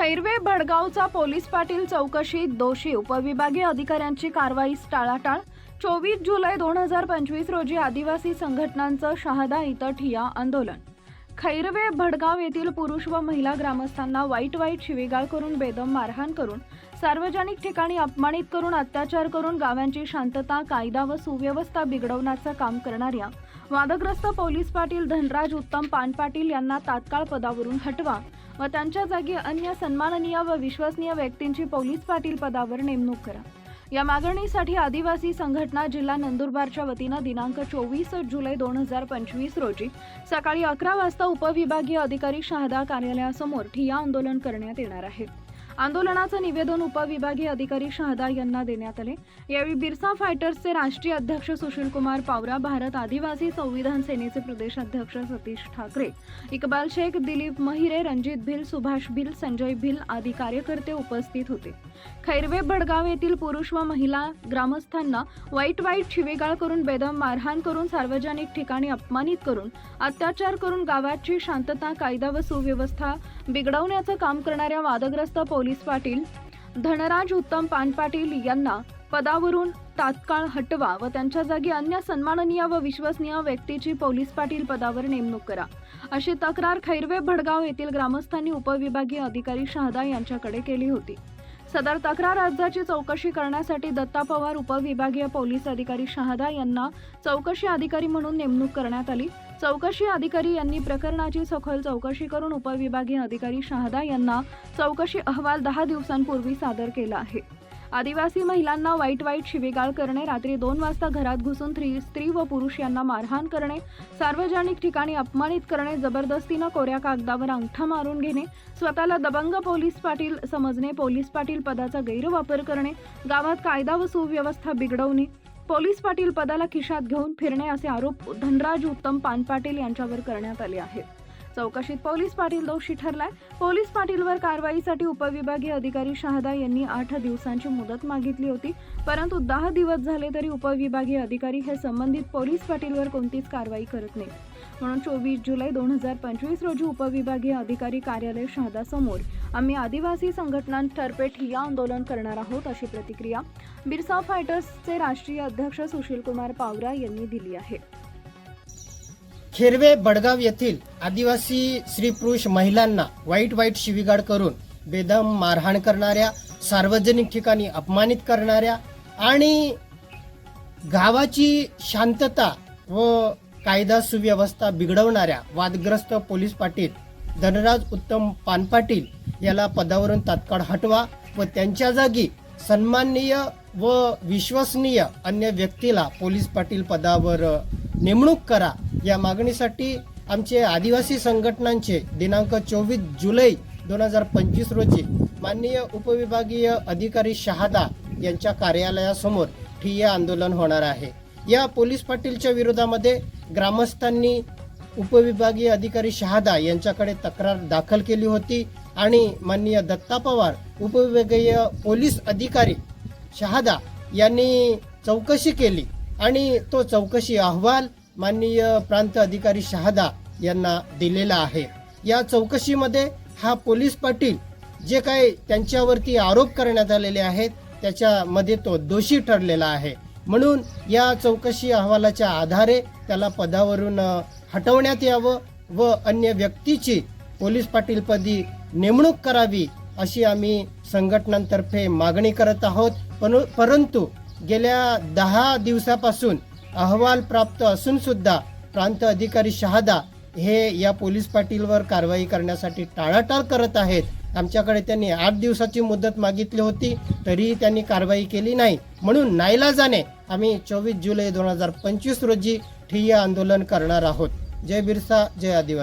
Khairwe भडगावचा police Patil चौकशीत दोषी उपविभागीय अधिकाऱ्यांची कारवाई टाळाटाळ. चोवीस जुलै दोन हजार पंचवीस रोजी आदिवासी संघटनांचं शहादा इथं ठिया आंदोलन. खैरवे भडगाव येथील पुरुष व महिला ग्रामस्थांना वाईट वाईट शिवीगाळ करून बेदम मारहाण करून सार्वजनिक ठिकाणी अपमानित करून अत्याचार करून गावांची शांतता कायदा व सुव्यवस्था बिघडवण्याचं काम करणाऱ्या वादग्रस्त पोलीस पाटील धनराज उत्तम पानपाटील यांना तात्काळ पदावरून हटवा. व त्यांच्या जागी अन्य सन्माननीय व विश्वसनीय व्यक्तींची पोलीस पाटील पदावर नेमणूक करा. या मागणीसाठी आदिवासी संघटना जिल्हा नंदुरबारच्या वतीनं दिनांक चोवीस जुलै दोन हजार पंचवीस रोजी सकाळी अकरा वाजता उपविभागीय अधिकारी शहादा कार्यालयासमोर ठिया आंदोलन करण्यात येणार आहे. आंदोलनाचं निवेदन उपविभागीय अधिकारी शहादा यांना देण्यात आले. यावेळी बिरसा फायटर्सचे राष्ट्रीय अध्यक्ष सुशील कुमार पावरा भारत आदिवासी संविधान सेनेचे प्रदेश अध्यक्ष सतीश ठाकरे इकबाल शेख दिलीप महिरे रणजित भिल सुभाष भिल संजय भिल आदी कार्यकर्ते उपस्थित होते. खैरवे भडगाव येथील पुरुष व महिला ग्रामस्थांना वाईट वाईट शिवेगाळ करून बेदम मारहाण करून सार्वजनिक ठिकाणी अपमानित करून अत्याचार करून गावाची शांतता कायदा व सुव्यवस्था बिघडवण्याचं काम करणाऱ्या वादग्रस्त पोलीस पाटील धनराज उत्तम पानपाटील यांना पदावरून तात्काळ हटवा व त्यांच्या जागी अन्य सन्माननीय व विश्वसनीय व्यक्तीची पोलीस पाटील पदावर नेमणूक करा. अशी तक्रार खैरवे भडगाव येथील ग्रामस्थांनी उपविभागीय अधिकारी शहादा यांच्याकडे केली होती. सदर तक्रार अर्जाची चौकशी करण्यासाठी दत्ता पवार उपविभागीय पोलीस अधिकारी शहादा यांना चौकशी अधिकारी म्हणून नेमणूक करण्यात आली. चौकशी अधिकारी यांनी प्रकरणाची सखोल चौकशी करून उपविभागीय अधिकारी शहादा यांना चौकशी अहवाल दहा दिवसांपूर्वी सादर केला आहे. आदिवासी महिलांना वाईट वाईट शिवीगाळ करणे रात्री दोन वाजता घरात घुसून स्त्री स्त्री व पुरुष यांना मारहाण करणे सार्वजनिक ठिकाणी अपमानित करणे जबरदस्तीनं कोऱ्या कागदावर अंगठा मारून घेणे स्वतःला दबंग पोलीस पाटील समजणे पोलीस पाटील पदाचा गैरवापर करणे गावात कायदा व सुव्यवस्था बिघडवणे पोलीस पाटील पदाला खिशात घेऊन फिरणे असे आरोप धनराज उत्तम पानपाटील यांच्यावर करण्यात आले आहेत. चौकशीत पोलीस पाटील दोषी ठरलाय. पोलीस पाटीलवर कारवाईसाठी उपविभागीय अधिकारी शहादा यांनी आठ दिवसांची मुदत मागितली होती. परंतु दहा दिवस झाले तरी उपविभागीय अधिकारी हे संबंधित पोलीस पाटीलवर कोणतीच कारवाई करत नाहीत. म्हणून चोवीस जुलै दोन हजार पंचवीस रोजी उपविभागीय अधिकारी कार्यालय शहादा समोर आम्ही आदिवासी संघटनांतर्फे ठिय्या आंदोलन करणार आहोत अशी प्रतिक्रिया बिरसा फायटर्सचे राष्ट्रीय अध्यक्ष सुशील कुमार पावरा यांनी दिली आहे. खेरवे बडगाव येथील आदिवासी स्त्री पुरुष महिलांना वाईट वाईट शिवीगाड करून बेदम मारहाण करणाऱ्या सार्वजनिक ठिकाणी अपमानित करणाऱ्या आणि गावाची शांतता व कायदा सुव्यवस्था बिघडवणाऱ्या वादग्रस्त पोलीस पाटील धनराज उत्तम पानपाटील याला पदावरून तात्काळ हटवा व त्यांच्या जागी सन्माननीय व विश्वसनीय अन्य व्यक्तीला पोलीस पाटील पदावर नेमणूक करा. या मागणीसाठी आमचे आदिवासी संघटनांचे दिनांक चोवीस जुलै दोन हजार पंचवीस रोजी माननीय उपविभागीय अधिकारी शहादा यांच्या कार्यालयासमोर ठिय्या आंदोलन होणार आहे. या पोलीस पाटीलच्या विरोधामध्ये ग्रामस्थांनी उपविभागीय अधिकारी शहादा यांच्याकडे तक्रार दाखल केली होती आणि माननीय दत्ता पवार उपविभागीय पोलीस अधिकारी शहादा यांनी चौकशी केली. आणि तो चौकशी अहवाल माननीय प्रांत अधिकारी शहादा यांना दिलेला आहे. या चौकशीमध्ये हा पोलीस पाटील जे काही त्यांच्यावरती आरोप करण्यात आलेले आहेत त्याच्यामध्ये तो दोषी ठरलेला आहे. म्हणून या चौकशी अहवालाच्या आधारे त्याला पदावरून हटवण्यात यावं व अन्य व्यक्तीची पोलीस पाटीलपदी नेमणूक करावी अशी आम्ही संघटनांतर्फे मागणी करत आहोत. पण परंतु गेल्या दहा दिवसापासून अहवाल प्राप्त असून सुद्धा प्रांत अधिकारी शहादा हे या पोलीस पाटीलवर कारवाई करण्यासाठी टाळाटाळ करत आहेत. आमच्याकडे त्यांनी आठ दिवसाची मुदत मागितली होती तरीही त्यांनी कारवाई केली नाही. म्हणून नाईलाजाने आम्ही चोवीस जुलै दोन हजार पंचवीस रोजी ठिय्या आंदोलन करणार आहोत. जय बिरसा जय आदिवासी.